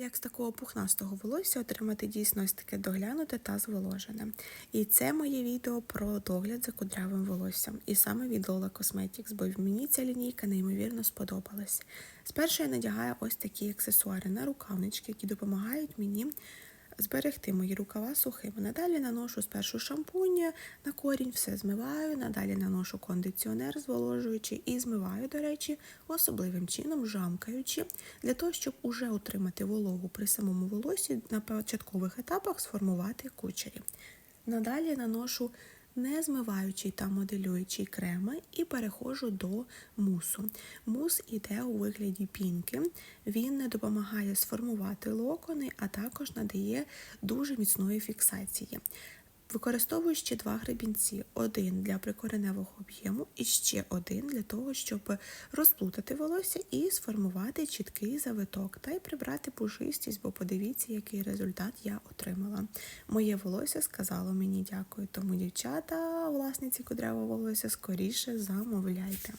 Як з такого пухнастого волосся отримати дійсно ось таке доглянуте та зволожене. І це моє відео про догляд за кудрявим волоссям. І саме від Lola Cosmetics, бо мені ця лінійка неймовірно сподобалась. Спершу я надягаю ось такі аксесуари на рукавнички, які допомагають мені зберегти мої рукава сухими. Надалі наношу спершу шампунь на корінь, все змиваю, надалі наношу кондиціонер, зволожуючи і змиваю, до речі, особливим чином, жамкаючи, для того, щоб уже отримати вологу при самому волосі на початкових етапах сформувати кучері. Надалі наношу не змиваючий та моделюючий креми і переходжу до мусу. Мус іде у вигляді пінки, він не допомагає сформувати локони, а також надає дуже міцної фіксації. Використовую ще два гребінці: один для прикореневого об'єму і ще один для того, щоб розплутати волосся і сформувати чіткий завиток та й прибрати пушистість, бо подивіться, який результат я отримала. Моє волосся сказало мені дякую. Тому, дівчата, власниці кудрявого волосся, скоріше замовляйте.